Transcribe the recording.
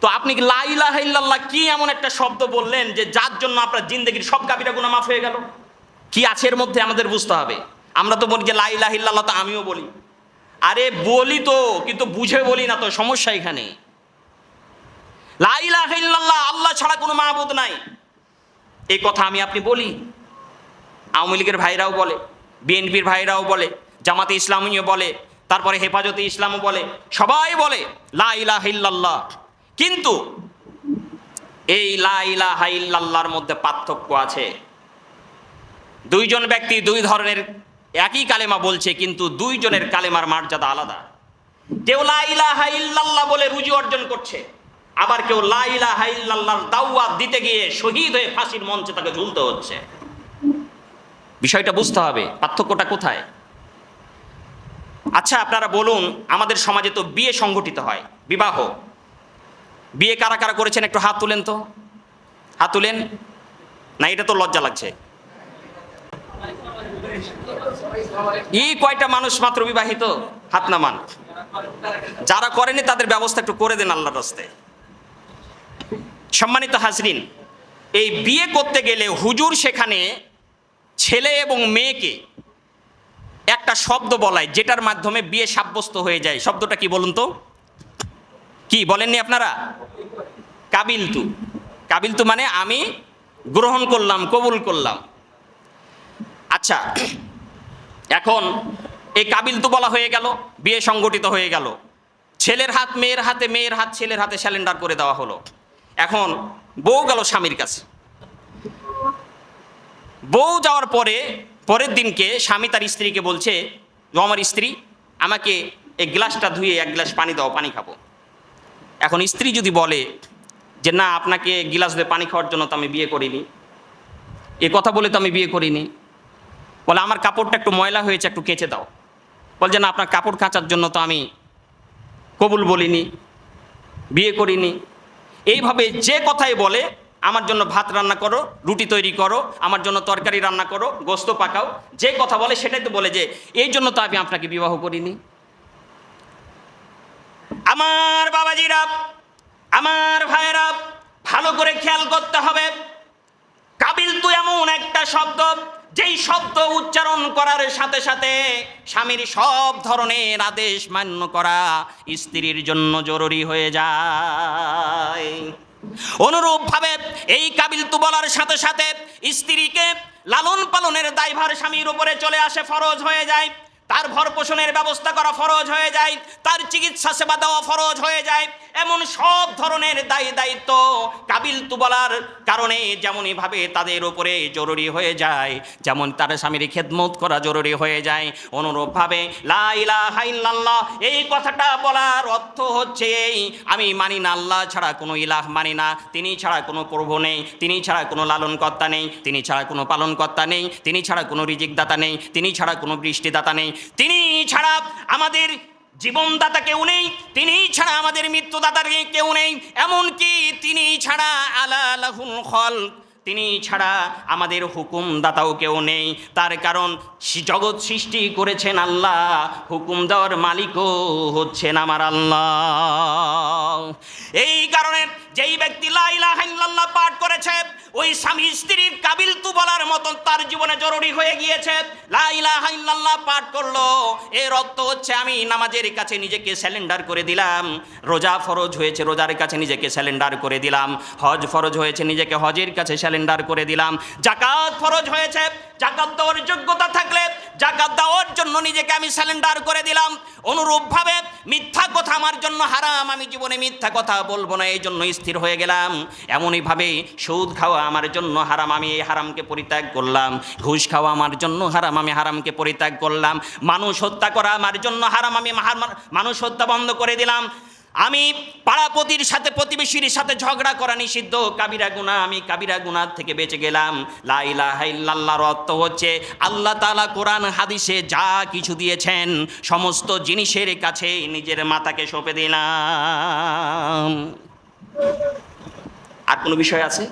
তো আপনি কি লা ইল্লাল্লাহ কি এমন একটা শব্দ বললেন যে যার জন্য আপনার জিন্দগির সব কাবিরা গুনাহ মাফ হয়ে গেল? কি আছে এর মধ্যে আমাদের বুঝতে হবে। আমরা তো বলি যে লা ইলাহা তো আমিও বলি। আরে বলি তো, কিন্তু বুঝে বলি না তো, সমস্যা এখানে। লা ইলাহা আল্লাহ ছাড়া কোনো মাহবুদ নাই। এই কথা আমি আপনি বলি। আওয়ামী লীগের ভাইরাও বলে, বিএনপির ভাইরাও বলে, জামাতে ইসলামীও বলে, তারপরে হেফাজতে ইসলামও বলে, সবাই বলে লা ইলাহা ইল্লাল্লাহ। কিন্তু এই লা ইলাহা ইল্লাল্লাহর মধ্যে পার্থক্য আছে। দুইজন ব্যক্তি দুই ধরনের একই কালেমা বলছে, কিন্তু দুইজনের কালেমার মর্যাদা আলাদা। কেউ লা ইলাহা ইল্লাল্লাহ বলে রুজু অর্জন করছে, আবার কেউ লা ইলাহা ইল্লাল্লাহর দাওয়াত দিতে গিয়ে শহীদ হয়ে ফাঁসির মঞ্চে তাকে ঝুলতে হচ্ছে। বিষয়টা বুঝতে হবে, পার্থক্যটা কোথায়? আচ্ছা আপনারা বলুন, আমাদের সমাজে তো বিয়ে সংগঠিত হয়, বিবাহ। বিয়ে কারা কারা করেছেন? একটু হাত তুলেন তো। হাত তুলেন। না, এটা তো লজ্জা লাগছে। ই কয়টা মানুষ মাত্র বিবাহিত? হাত নামান। যারা করেনি তাদের ব্যবস্থা একটু করে দেন আল্লাহর রাস্তে সম্মানিত হাজরিন, এই বিয়ে করতে গেলে হুজুর সেখানে ছেলে এবং মেয়েকে একটা শব্দ বলায়, যেটার মাধ্যমে বিয়ে সাব্যস্ত হয়ে যায়। শব্দটা কি বলুন তো? কি বলেননি আপনারা? কাবিলতু কাবিলতু মানে আমি গ্রহণ করলাম, কবুল করলাম। আচ্ছা এখন এই কাবিলতু বলা হয়ে গেল, বিয়ে সংগঠিত হয়ে গেল। ছেলের হাত মেয়ের হাতে, মেয়ের হাত ছেলের হাতে স্যালেন্ডার করে দেওয়া হলো। এখন বউ গেল স্বামীর কাছে। বউ যাওয়ার পরে, পরের দিনকে স্বামী তার স্ত্রীকে বলছে, "ও আমার স্ত্রী, আমাকে এক গ্লাসটা ধুয়ে এক গ্লাস পানি দাও, পানি খাব। এখন স্ত্রী যদি বলে যে, না, আপনাকে গিলাস দিয়ে পানি খাওয়ার জন্য তো আমি বিয়ে করিনি। এ কথা বলে তো আমি বিয়ে করিনি। বলে, আমার কাপড়টা একটু ময়লা হয়েছে, একটু কেচে দাও। বলছে, না, আপনার কাপড় কাচার জন্য তো আমি কবুল বলিনি, বিয়ে করিনি। এইভাবে যে কথাই বলে, আমার জন্য ভাত রান্না করো, রুটি তৈরি করো, আমার জন্য তরকারি রান্না করো, গোস্ত পাকাও। যে কথা বলে, সেটাই তো বলে যে, এই জন্য তো আমি আপনাকে বিবাহ করিনি। আমার বাবাজিরা, আমার ভাইয়েরা, ভালো করে খেয়াল করতে হবে। কাবিল তো এমন একটা শব্দ, যেই শব্দ উচ্চারণ করার সাথে সাথে স্বামীর সব ধরনের আদেশ মান্য করা স্ত্রীর জন্য জরুরি হয়ে যায়। অনুরূপভাবে এই কাবিল তু বলার সাথে সাথে স্ত্রীকে লালন পালনের দায়ভার স্বামীর উপরে চলে আসে, ফরজ হয়ে যায়। তার ভরপোষণের ব্যবস্থা করা ফরজ হয়ে যায় তার চিকিৎসা সেবা দেওয়া ফরজ হয়ে যায়। এমন সব ধরনের দায়ী দায়িত্ব কাবিল তু বলার কারণে যেমনইভাবে তাদের উপরে জরুরি হয়ে যায়, যেমন তার স্বামীর খেদমত করা জরুরি হয়ে যায়, অনুরূপভাবে ইল্লাল্লাহ, এই কথাটা বলার অর্থ হচ্ছে এই, আমি মানি না, আল্লাহ ছাড়া কোনো ইলাহ মানি না, তিনি ছাড়া কোনো প্রভু নেই, তিনি ছাড়া কোনো লালনকর্তা নেই, তিনি ছাড়া কোনো পালনকর্তা নেই, তিনি ছাড়া কোনো রিজিকদাতা নেই, তিনি ছাড়া কোনো বৃষ্টিদাতা নেই, তিনি ছাড়া আমাদের জীবনদাতা কেউ নেই তিনি ছাড়া আমাদের মৃত্যুদাতার কেউ নেই, এমনকি তিনি ছাড়া আলা লাহুল খল তিনি ছাড়া আমাদের হুকুম দাতাও কেউ নেই। তার কারণ জগৎ সৃষ্টি করেছেন আল্লাহ। হুকুম দেওয়ার মালিকও হচ্ছেন আমার আল্লাহ। এই কারণে যেই ব্যক্তি লা ইলাহা পাঠ করেছে, ওই স্বামী স্ত্রীর কাবিল তু বলার মতন তার জীবনে জরুরি হয়ে গিয়েছে। লা ইলাহা ইল্লাল্লাহ পাঠ করল, এর অর্থ হচ্ছে আমি নামাজের কাছে নিজেকে স্যালেন্ডার করে দিলাম। রোজা ফরজ হয়েছে, রোজার কাছে নিজেকে স্যালেন্ডার করে দিলাম। হজ ফরজ হয়েছে, নিজেকে হজের কাছে স্যালেন্ডার করে দিলাম। জাকাত ফরজ হয়েছে, জাকাত দেওয়ার যোগ্যতা থাকলে জাকাত দেওয়ার জন্য নিজেকে আমি স্যালেন্ডার করে দিলাম। অনুরূপভাবে মিথ্যা কথা আমার জন্য হারাম, আমি জীবনে মিথ্যা কথা বলব না, এই জন্য স্থির হয়ে গেলাম। এমনইভাবে সুদ খাওয়া আমার জন্য হারাম, আমি এই হারামকে পরিত্যাগ করলাম। ঘুষ খাওয়া আমার জন্য হারাম, আমি হারামকে পরিত্যাগ করলাম। মানুষ হত্যা করা আমার জন্য হারাম, আমি মানুষ হত্যা বন্ধ করে দিলাম। আমি পাড়াপতির সাথে, প্রতিবেশীর সাথে ঝগড়া করা নিষিদ্ধ। কাবিরা গুনা আমি কাবিরা গুনার থেকে বেঁচে গেলাম। লাইলা হাইল্লাহর অর্থ হচ্ছে, আল্লাহ তালা কোরআন, হাদিসে যা কিছু দিয়েছেন, সমস্ত জিনিসের কাছে নিজের মাতাকে সঁপে দিলাম। আর কোনো বিষয় আছে?